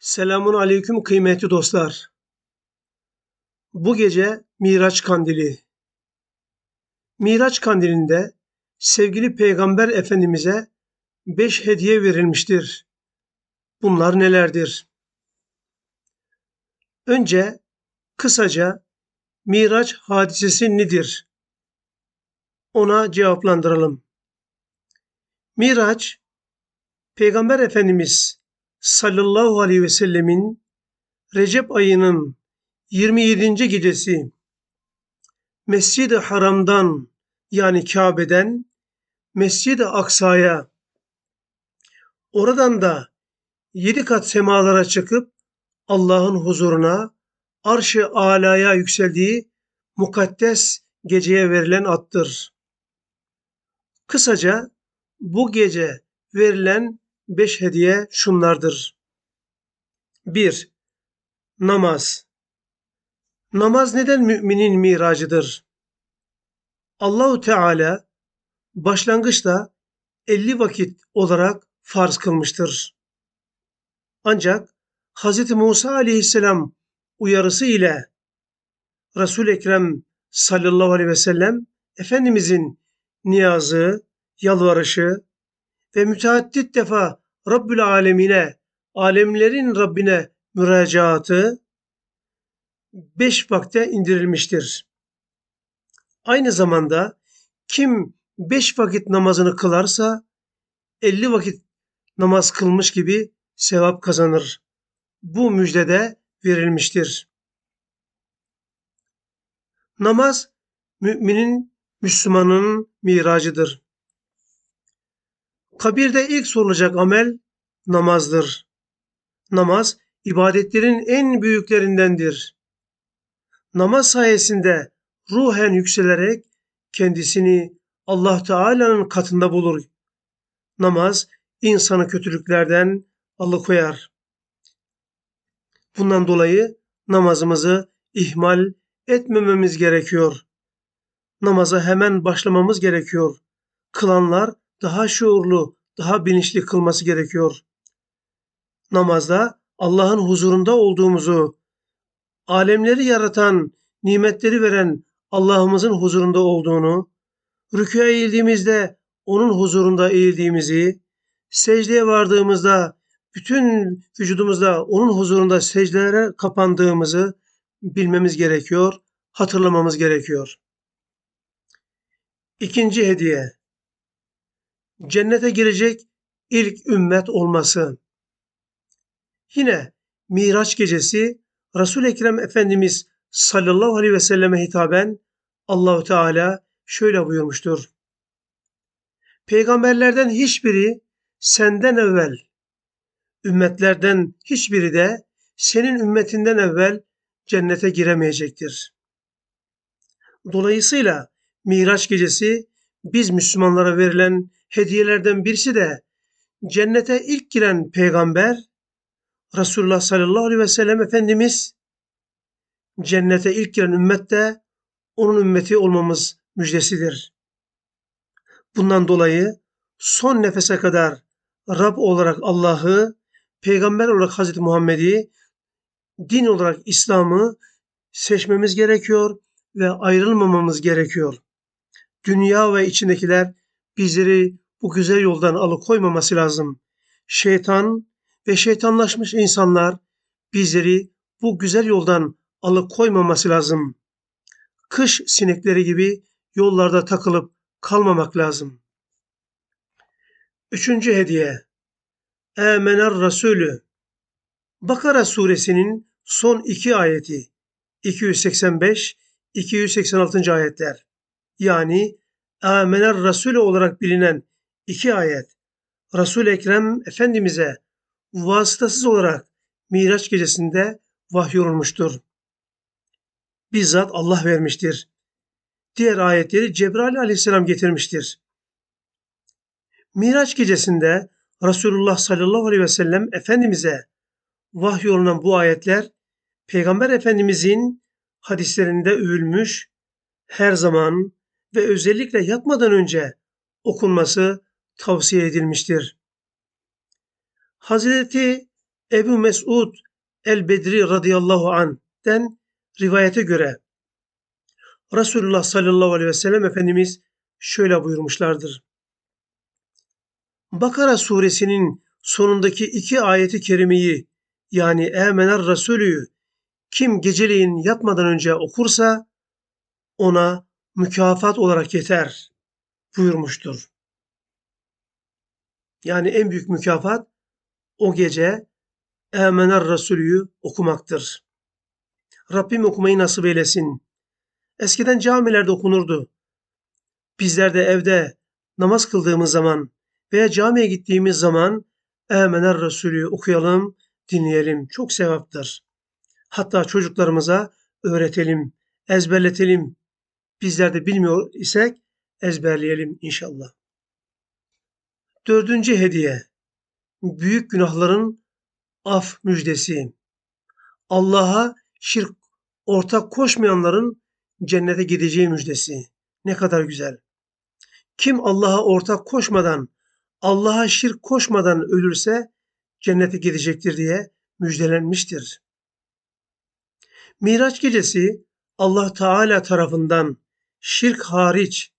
Selamun aleyküm kıymetli dostlar. Bu gece Miraç Kandili. Miraç Kandili'nde sevgili Peygamber Efendimiz'e beş hediye verilmiştir. Bunlar nelerdir? Önce kısaca Miraç hadisesi nedir? Ona cevaplandıralım. Miraç, Peygamber Efendimiz sallallahu aleyhi ve sellemin Recep ayının 27. gecesi Mescid-i Haram'dan yani Kabe'den Mescid-i Aksa'ya oradan da yedi kat semalara çıkıp Allah'ın huzuruna arş-ı alaya yükseldiği mukaddes geceye verilen attır. Kısaca bu gece verilen beş hediye şunlardır. 1. Namaz. Namaz neden müminin miracıdır? Allahu Teala başlangıçta 50 vakit olarak farz kılmıştır. Ancak Hz. Musa aleyhisselam uyarısı ile resul Ekrem sallallahu aleyhi ve sellem Efendimizin niyazı, yalvarışı ve müteaddit defa Rabbül Alemine, alemlerin Rabbine müracaatı beş vakte indirilmiştir. Aynı zamanda kim beş vakit namazını kılarsa elli vakit namaz kılmış gibi sevap kazanır. Bu müjdede verilmiştir. Namaz müminin, Müslümanın miracıdır. Kabirde ilk sorulacak amel namazdır. Namaz ibadetlerin en büyüklerindendir. Namaz sayesinde ruhen yükselerek kendisini Allah Teala'nın katında bulur. Namaz insanı kötülüklerden alıkoyar. Bundan dolayı namazımızı ihmal etmememiz gerekiyor. Namaza hemen başlamamız gerekiyor. Kılanlar daha şuurlu, daha bilinçli kılması gerekiyor. Namazda Allah'ın huzurunda olduğumuzu, alemleri yaratan, nimetleri veren Allah'ımızın huzurunda olduğunu, rükûa eğildiğimizde onun huzurunda eğildiğimizi, secdeye vardığımızda bütün vücudumuzda onun huzurunda secdelere kapandığımızı bilmemiz gerekiyor, hatırlamamız gerekiyor. İkinci hediye cennete girecek ilk ümmet olması. Yine Miraç gecesi Resul Ekrem Efendimiz sallallahu aleyhi ve selleme hitaben Allahu Teala şöyle buyurmuştur. Peygamberlerden hiçbiri senden evvel, ümmetlerden hiçbiri de senin ümmetinden evvel cennete giremeyecektir. Dolayısıyla Miraç gecesi biz Müslümanlara verilen hediyelerden birisi de cennete ilk giren peygamber Resulullah sallallahu aleyhi ve sellem Efendimiz cennete ilk giren ümmet de onun ümmeti olmamız müjdesidir. Bundan dolayı son nefese kadar Rab olarak Allah'ı, peygamber olarak Hazreti Muhammed'i, din olarak İslam'ı seçmemiz gerekiyor ve ayrılmamamız gerekiyor. Dünya ve içindekiler bizleri bu güzel yoldan alıkoymaması lazım. Şeytan ve şeytanlaşmış insanlar bizleri bu güzel yoldan alıkoymaması lazım. Kış sinekleri gibi yollarda takılıp kalmamak lazım. Üçüncü hediye. Emener Resulü. Bakara suresinin son iki ayeti 285-286. ayetler. Yani Amener Resulü olarak bilinen iki ayet Resul Ekrem Efendimiz'e vasıtasız olarak Miraç gecesinde vahyolunmuştur. Bizzat Allah vermiştir. Diğer ayetleri Cebrail aleyhisselam getirmiştir. Miraç gecesinde Resulullah sallallahu aleyhi ve sellem Efendimiz'e vahyolunan bu ayetler Peygamber Efendimiz'in hadislerinde övülmüş, her zaman ve özellikle yatmadan önce okunması tavsiye edilmiştir. Hazreti Ebu Mesud el-Bedri radıyallahu anh'den rivayete göre Resulullah sallallahu aleyhi ve sellem Efendimiz şöyle buyurmuşlardır. Bakara suresinin sonundaki iki ayeti kerimeyi yani Emener Resulü kim geceleyin yatmadan önce okursa ona mükafat olarak yeter buyurmuştur. Yani en büyük mükafat o gece Emener Resulü'yü okumaktır. Rabbim okumayı nasip eylesin. Eskiden camilerde okunurdu. Bizler de evde namaz kıldığımız zaman veya camiye gittiğimiz zaman Emener Resulü okuyalım, dinleyelim. Çok sevaptır. Hatta çocuklarımıza öğretelim, ezberletelim. Bizler de bilmiyor isek ezberleyelim inşallah. Dördüncü hediye. Büyük günahların af müjdesi. Allah'a şirk ortak koşmayanların cennete gideceği müjdesi. Ne kadar güzel. Kim Allah'a ortak koşmadan, Allah'a şirk koşmadan ölürse cennete gidecektir diye müjdelenmiştir. Miraç gecesi Allah Teala tarafından şirk hariç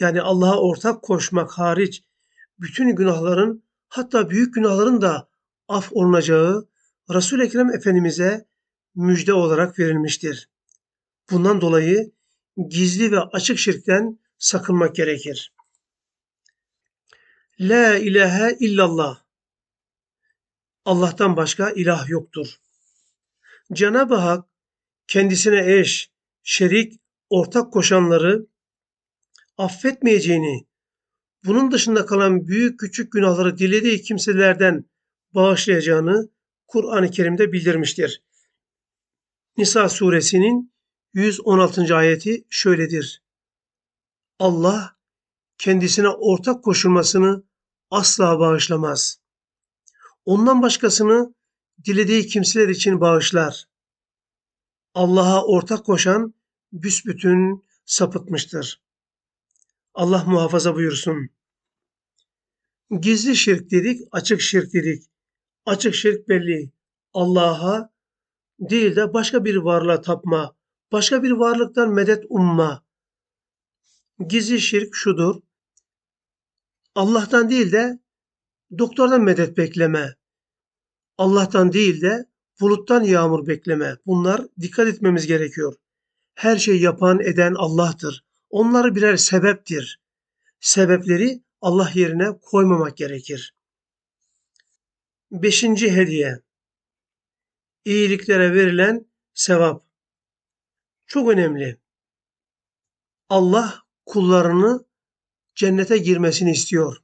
yani Allah'a ortak koşmak hariç bütün günahların hatta büyük günahların da af olunacağı Resul Ekrem Efendimize müjde olarak verilmiştir. Bundan dolayı gizli ve açık şirkten sakınmak gerekir. La ilahe illallah. Allah'tan başka ilah yoktur. Cenab-ı Hak kendisine eş, şerik, ortak koşanları affetmeyeceğini, bunun dışında kalan büyük küçük günahları dilediği kimselerden bağışlayacağını Kur'an-ı Kerim'de bildirmiştir. Nisa suresinin 116. ayeti şöyledir. Allah kendisine ortak koşulmasını asla bağışlamaz. Ondan başkasını dilediği kimseler için bağışlar. Allah'a ortak koşan büsbütün sapıtmıştır. Allah muhafaza buyursun. Gizli şirk dedik, açık şirk dedik. Açık şirk belli. Allah'a değil de başka bir varlığa tapma, başka bir varlıktan medet umma. Gizli şirk şudur. Allah'tan değil de doktordan medet bekleme. Allah'tan değil de buluttan yağmur bekleme. Bunlar dikkat etmemiz gerekiyor. Her şey yapan eden Allah'tır. Onları birer sebeptir. Sebepleri Allah yerine koymamak gerekir. Beşinci hediye. İyiliklere verilen sevap. Çok önemli. Allah kullarını cennete girmesini istiyor.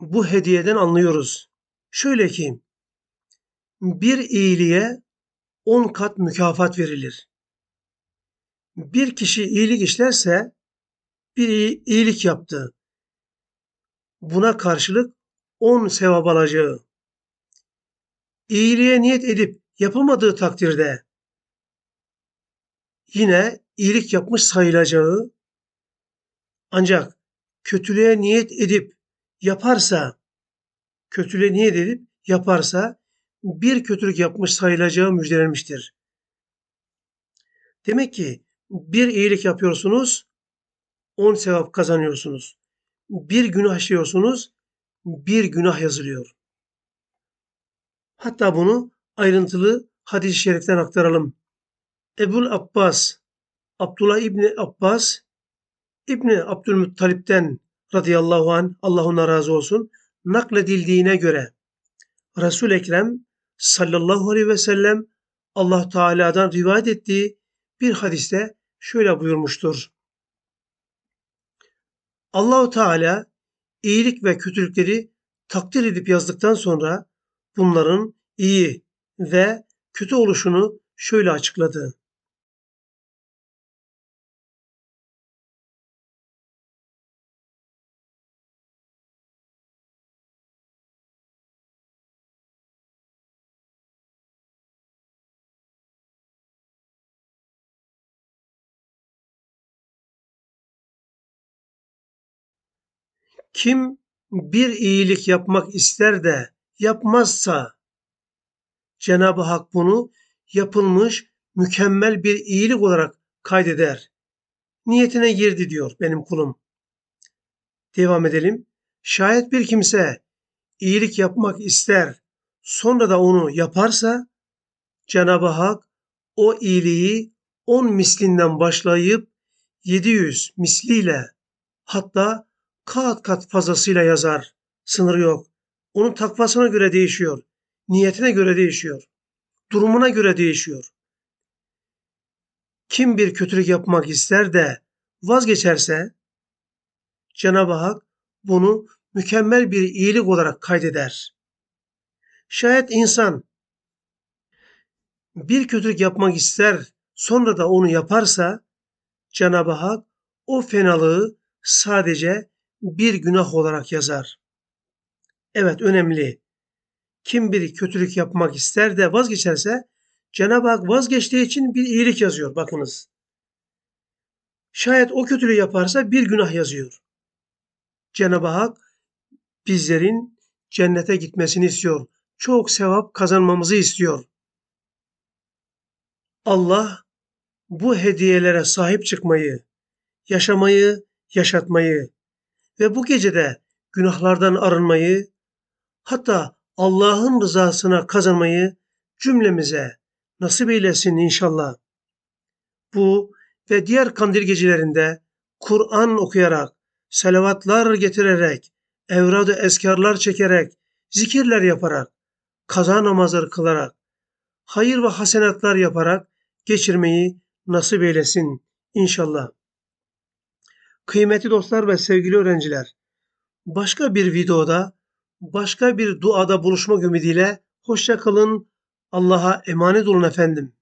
Bu hediyeden anlıyoruz. Şöyle ki, bir iyiliğe on kat mükafat verilir. Bir kişi iyilik işlerse bir iyilik yaptı. Buna karşılık on sevap alacağı. İyiliğe niyet edip yapamadığı takdirde yine iyilik yapmış sayılacağı ancak kötülüğe niyet edip yaparsa kötülüğe niyet edip yaparsa bir kötülük yapmış sayılacağı müjdelenmiştir. Demek ki bir iyilik yapıyorsunuz, on sevap kazanıyorsunuz. Bir günah işliyorsunuz, bir günah yazılıyor. Hatta bunu ayrıntılı hadis-i şeriften aktaralım. Ebul Abbas, Abdullah İbni Abbas, İbni Abdülmuttalip'ten radıyallahu an Allah ona razı olsun nakledildiğine göre Resul Ekrem sallallahu aleyhi ve sellem Allah Teala'dan rivayet ettiği bir hadiste şöyle buyurmuştur. Allahu Teala iyilik ve kötülükleri takdir edip yazdıktan sonra bunların iyi ve kötü oluşunu şöyle açıkladı. Kim bir iyilik yapmak ister de yapmazsa Cenab-ı Hak bunu yapılmış mükemmel bir iyilik olarak kaydeder. Niyetine girdi diyor benim kulum. Devam edelim. Şayet bir kimse iyilik yapmak ister, sonra da onu yaparsa Cenab-ı Hak o iyiliği 10 mislinden başlayıp 700 misliyle hatta kat kat fazlasıyla yazar. Sınırı yok. Onun takvasına göre değişiyor. Niyetine göre değişiyor. Durumuna göre değişiyor. Kim bir kötülük yapmak ister de vazgeçerse Cenab-ı Hak bunu mükemmel bir iyilik olarak kaydeder. Şayet insan bir kötülük yapmak ister sonra da onu yaparsa Cenab-ı Hak o fenalığı sadece bir günah olarak yazar. Evet önemli. Kim bir kötülük yapmak ister de vazgeçerse Cenab-ı Hak vazgeçtiği için bir iyilik yazıyor bakınız. Şayet o kötülüğü yaparsa bir günah yazıyor. Cenab-ı Hak bizlerin cennete gitmesini istiyor. Çok sevap kazanmamızı istiyor. Allah bu hediyelere sahip çıkmayı, yaşamayı, yaşatmayı ve bu gecede günahlardan arınmayı, hatta Allah'ın rızasına kazanmayı cümlemize nasip eylesin inşallah. Bu ve diğer kandil gecelerinde Kur'an okuyarak, salavatlar getirerek, evrad-ı eskarlar çekerek, zikirler yaparak, kaza namazları kılarak, hayır ve hasenatlar yaparak geçirmeyi nasip eylesin inşallah. Kıymetli dostlar ve sevgili öğrenciler, başka bir videoda, başka bir duada buluşmak ümidiyle hoşça kalın, Allah'a emanet olun efendim.